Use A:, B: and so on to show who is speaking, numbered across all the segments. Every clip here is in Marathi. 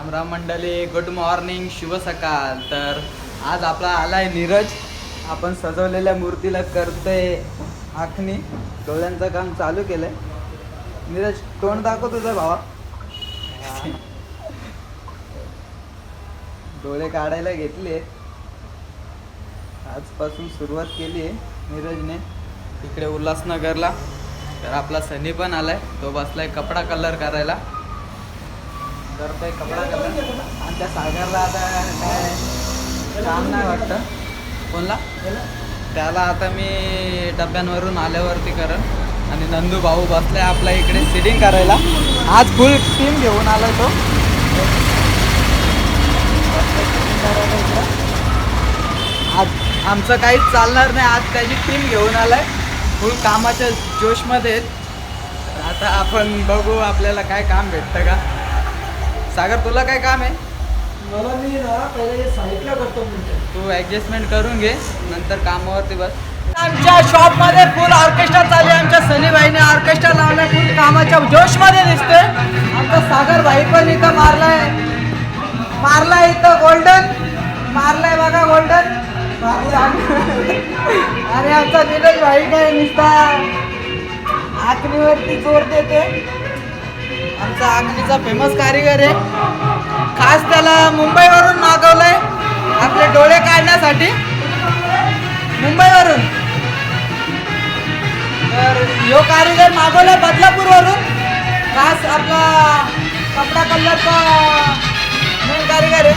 A: रामराम मंडळी गुड मॉर्निंग शुभ सकाळ. तर आज आपला आलाय नीरज. आपण सजवलेल्या मूर्तीला करतोय आखणी. डोळ्यांचं काम चालू केलंय. नीरज तोंड दाखव तुझं भावा. डोळे काढायला घेतले. आजपासून सुरुवात केली आहे नीरजने. इकडे उल्हासनगरला. तर आपला सनी पण आलाय. तो बसलाय कपडा कलर करायला. करतोय कपडा कलर आणि त्या सागरला आता काय काम नाही वाटतं. कोणला? त्याला आता मी डब्यांवरून आल्यावरती करन. आणि नंदू भाऊ बसलाय आपल्या इकडे सिटिंग करायला. आज फुल टीम घेऊन आला तो. आज आमचं काहीच चालणार नाही. आज त्याची टीम घेऊन आलाय. फुल कामाच्या जोशमध्ये आहेत. आता आपण बघू आपल्याला काय काम भेटतं का. सागर तुला काय काम आहे?
B: मला मी ना पहिले साईडला करतो
A: तू ऍडजस्टमेंट करून घे नंतर कामावरती बस. आमच्या शॉपमध्ये फुल ऑर्केस्ट्रा चालू आहे. आमच्या सनी भाईने ऑर्केस्ट्रा लावलाय फुल कामाच्या जोशमध्ये दिसतोय. आमचा सागर भाई पण इथं मारलाय. मारलाय इथं गोल्डन मारलाय बघा गोल्डन आणि आमचा नीरज भाई काय नुसता आखणीवरती जोर देते आमचा आखणीचा फेमस कारीगर आहे. खास त्याला मुंबईवरून मागवलंय आपले डोळे काढण्यासाठी. मुंबईवरून. तर यो कारीगर मागवलाय बदलापूरवरून. खास आपला कपडा कल्लरचा मेन कारीगर आहे.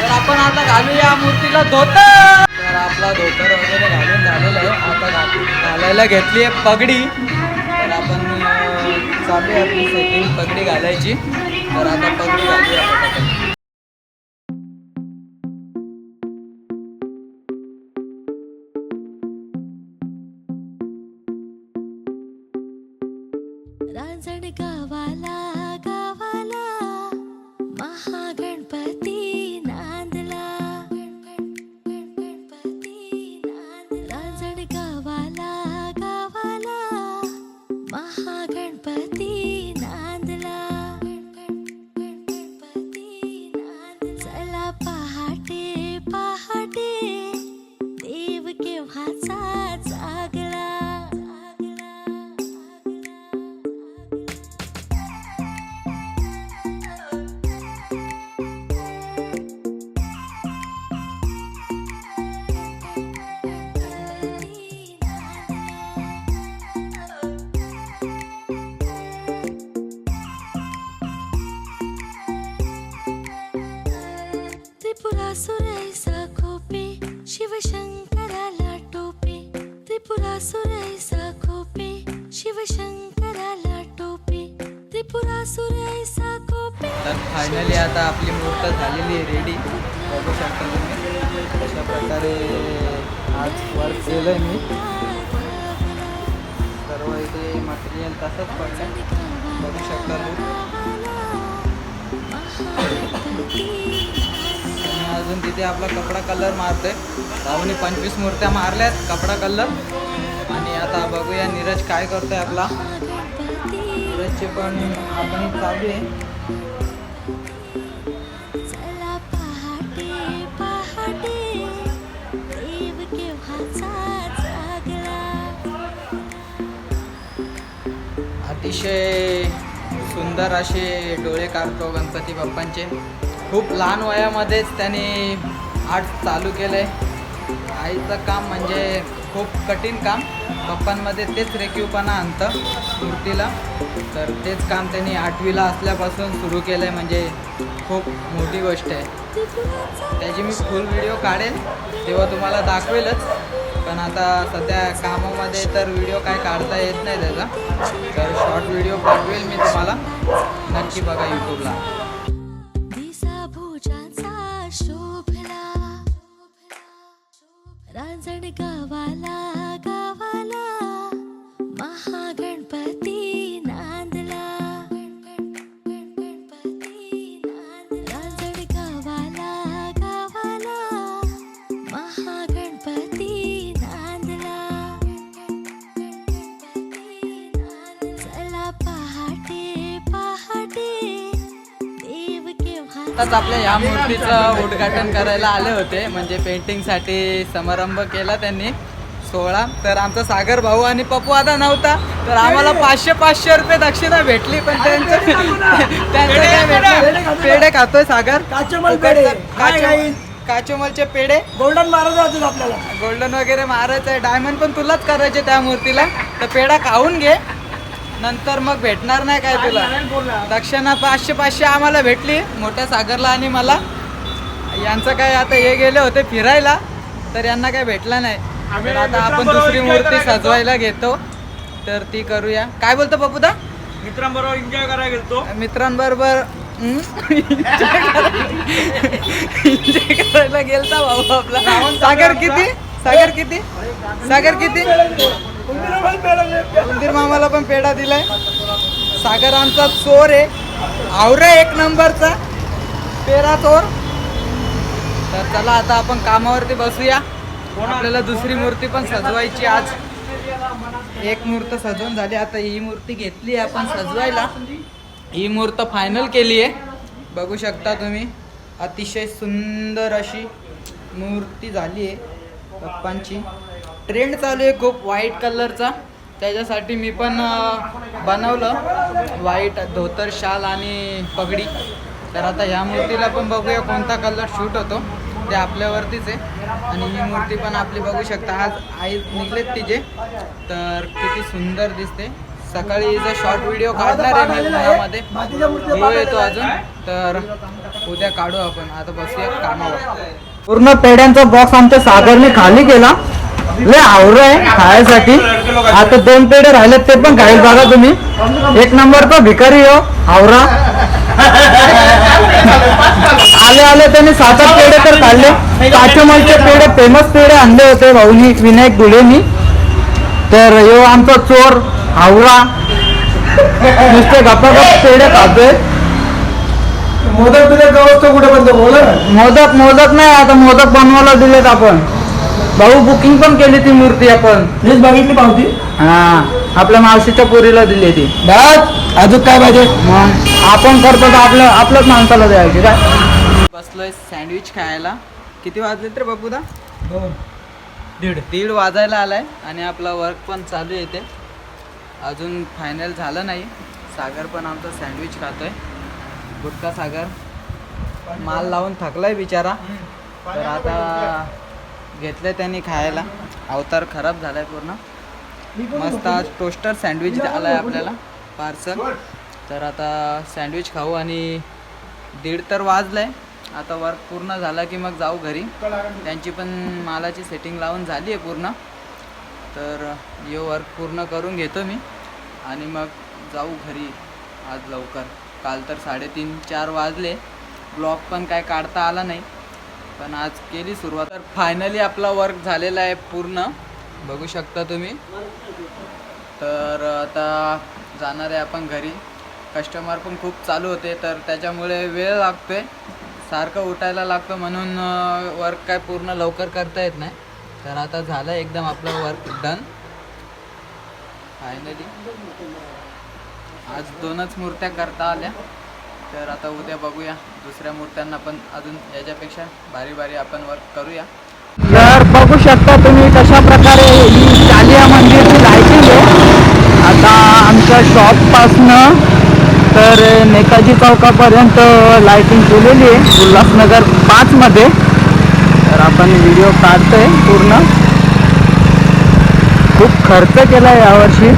A: तर आपण आता घालूया मूर्तीला धोतर. तर आपला धोतर वगैरे घालून झालेला आहे. आता घालायला घेतली आहे पगडी. चालू आहे आपली सेटिंग पगडी घालायची तर आता पगडी घालूया पटापट.
C: रांजण गावाला गावाला
A: फायनली आता आपली मूर्त झालेली आहे रेडी बघू शकता तुम्ही अशा प्रकारे आज वर्क केलं आहे मी. सर्व इथे मटेरियल तसंच पडलं बघू शकता तुम्ही. आणि अजून तिथे आपला कपडा कलर मारतोय. भाऊने पंचवीस मूर्त्या मारल्यात कपडा कलर आणि आता बघूया नीरज काय करतोय आपला. नीरजचे पण आपण चालू आहे. अतिशय सुंदर असे डोळे काढतो गणपती बाप्पांचे. खूप लहान वयामध्येच त्यांनी आर्ट चालू केलं आहे आईचं काम म्हणजे खूप कठीण काम. पप्पांमध्ये तेच रेखीवपणा आणतं मूर्तीला. तर तेच काम त्यांनी आठवीला असल्यापासून सुरू केलं आहे म्हणजे खूप मोठी गोष्ट आहे. त्याची मी फुल व्हिडिओ काढेल तेव्हा तुम्हाला दाखवेलच. पण आता सध्या कामामध्ये तर व्हिडिओ काय काढता येत नाही त्याचा. तर शॉर्ट व्हिडिओ पाठवेल मी तुम्हाला. नक्की बघा यूट्यूबला आत्ताच आपल्या या मूर्तीचं उद्घाटन करायला आले होते. म्हणजे पेंटिंगसाठी समारंभ केला त्यांनी सोहळा. तर आमचा सागर भाऊ आणि पप्पू आता नव्हता तर आम्हाला पाचशे पाचशे रुपये दक्षिणा भेटली पण त्यांचं त्यांचं काय भेटलं? पेढे खातोय सागर. काचेमलचे पेढे.
B: गोल्डन होते आपल्याला.
A: गोल्डन वगैरे मारायचं आहे. डायमंड पण तुलाच करायचे त्या मूर्तीला. तर पेढा खाऊन घे. नंतर मग भेटणार नाही काय तुला? दक्षिणा पाचशे पाचशे आम्हाला भेटली मोठ्या सागरला आणि मला. यांचं काय आता हे गेले होते फिरायला तर यांना काय भेटला नाही. तर आता आपण दुसरी मूर्ती सजवायला घेतो तर ती करूया. काय बोलतो पप्पूदा?
B: मित्रांबरोबर एन्जॉय करायला गेलतो.
A: मित्रांबरोबर एन्जॉय करायला गेलता भाऊ आपला. सागर किती? सागर किती? सागर किती? उंदीर मामाला पण पेढा दिलाय. सागर आमचा चोर आहे. आवरा एक नंबरचा. पेरा चोर. तर चला आता आपण कामावरती बसूया. आपल्याला दुसरी मूर्ती पण सजवायची आज. एक मूर्त सजवून झाली. आता ही मूर्ती घेतली आपण सजवायला. ही मूर्त फायनल केली आहे. बघू शकता तुम्ही. अतिशय सुंदर अशी मूर्ती झाली आहे पप्पांची. ट्रेंड चालू आहे खूप व्हाईट कलरचा त्याच्यासाठी मी पण बनवलं. व्हाईट धोतर शाल आणि पगडी. तर आता ह्या मूर्तीला पण बघूया कोणता कलर शूट होतो. ते आपल्यावरतीच आहे. आणि ही मूर्ती पण आपली बघू शकता. आज आई निघलेत तिचे. तर किती सुंदर दिसते. सकाळी हिचा शॉर्ट व्हिडिओ काढणार आहे मी उन्हामध्ये. व्ह्यू येतो अजून. तर उद्या काढू आपण. आता बसूया कामावर. पूर्ण पेढ्यांचा बॉक्स आमच्या सागरने खाली केला. लय आवरं आहे खायसाठी. आता दोन पेढे राहिलेत ते पण खाईल बघा तुम्ही. एक नंबर तो भिकारी हो आवरा. आले आले त्यांनी सात आठ पेढे तर खाल्ले. काचेमलचे पेढे फेमस पेढे आणले होते भाऊनी विनायक धुळेनी तर यो आमचा चोर हावरा नुसते गप्पा गप पेढे खातोय.
B: मोदक बिदक व्यवस्था कुठे बंद? बोला
A: मोदक मोदक नाही आता मोदक बनवायला दिलेत आपण. भाऊ बुकिंग पण केली ती मूर्ती आपण.
B: हीच बघितली पावती?
A: हा आपल्या मावशीच्या पुरीला दिली ती.
B: बस अजून काय पाहिजे?
A: मग आपण करतो तर आपल्या आपल्याच माणसाला द्यायची काय? बसलोय सँडविच खायला. किती वाजले रे बापूदा?
B: दीड.
A: दीड वाजायला आलाय आणि आपला वर्क पण चालू आहे इथे. अजून फायनल झालं नाही. सागर पण आमचा सँडविच खातोय. गुटका सागर. माल लावून थकलाय बिचारा. तर आता घेतलं त्यांनी खायला. अवतार खराब झालाय पूर्ण. मस्त आज टोस्टर सँडविच आलाय आपल्याला पार्सल. तर आता सँडविच खाऊ आणि दीड तर वाजलंय. आता वर्क पूर्ण झाला की मग जाऊ घरी. त्यांची पण मालाची सेटिंग लावून झाली आहे पूर्ण. तर यो वर्क पूर्ण करून घेतो मी. आणि मग जाऊ घरी आज लवकर. काल तर साडेतीन चार वाजले. ब्लॉग पण काय काढता आला नाही. पण आज केली सुरुवात. तर फायनली आपला वर्क झालेला आहे पूर्ण. बघू शकता तुम्ही. तर आता जाणार आहे आपण घरी. कस्टमर पण खूप चालू होते तर त्याच्यामुळे वेळ लागतोय. सारखं उठायला लागतं म्हणून वर्क काय पूर्ण लवकर करता येत नाही. तर आता झालं एकदम आपलं वर्क डन फायनली आज दोनच मूर्त्या करता आल्या. तर आता उद्या बघूया दुसऱ्या मूर्त्यांना पण अजून याच्यापेक्षा भारी भारी आपण वर्क करूया. तर बघू शकता तुम्ही कशा प्रकारे ही कालिया मंदिरची लायटिंग आहे. आता आमच्या शॉपपासनं तर नेताजी चौकापर्यंत लायटिंग केलेली आहे उल्हासनगर पाचमध्ये तर आपण व्हिडिओ काढतोय पूर्ण. खूप खर्च केला आहे यावर्षी.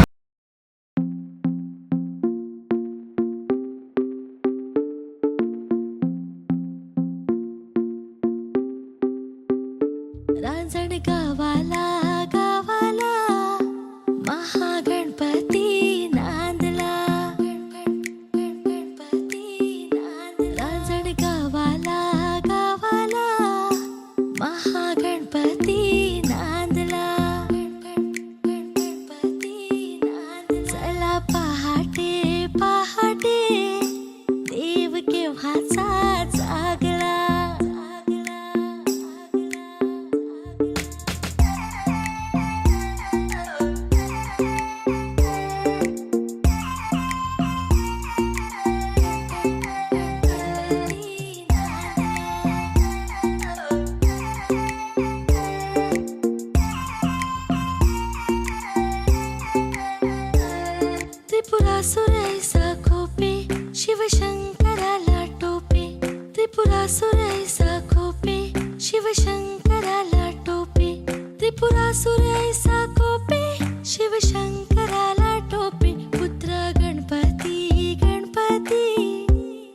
C: त्रिपुरासुरैसा खोपे शिवशङ्कराला टोपे. त्रिपुरासुरैसा खोपे शिवशङ्कराला टोपे. त्रिपुरासुरैसा खोपे शिवशङ्कराला टोपी. पुत्र गणपती गणपती.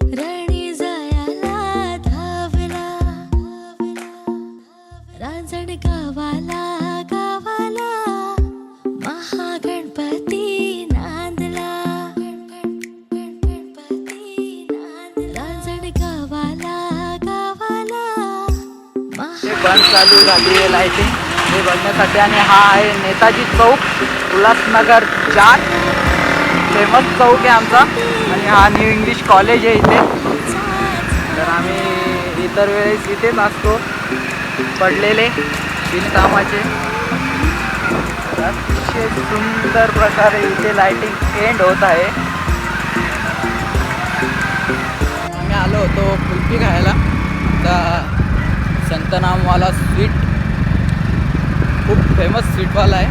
C: रणी जायाला धावला. रांजण गावाला
A: ते बंद चालू झाली आहे ते हे बघण्यासाठी आणि हा आहे नेताजी चौक उल्हासनगर चार. फेमस चौक आहे आमचा. आणि हा न्यू इंग्लिश कॉलेज आहे इथे. तर आम्ही इतर वेळेस इथेच असतो. पडलेले बिनकामाचे. अतिशय सुंदर प्रकारे इथे लाइटिंग एंड होत आहे. आम्ही आलो होतो कुल्फी खायला. संतनामवाला स्वीट खूप फेमस स्वीटवाला आहे.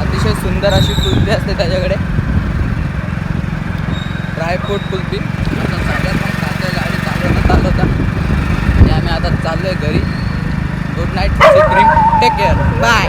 A: अतिशय सुंदर अशी कुल्फी असते त्याच्याकडे. Dry fruit kulfi. आता सगळ्यात पण खाते गाडी चालवता चालवता. आणि आम्ही आता चाललो आहे घरी. Good night dream take care bye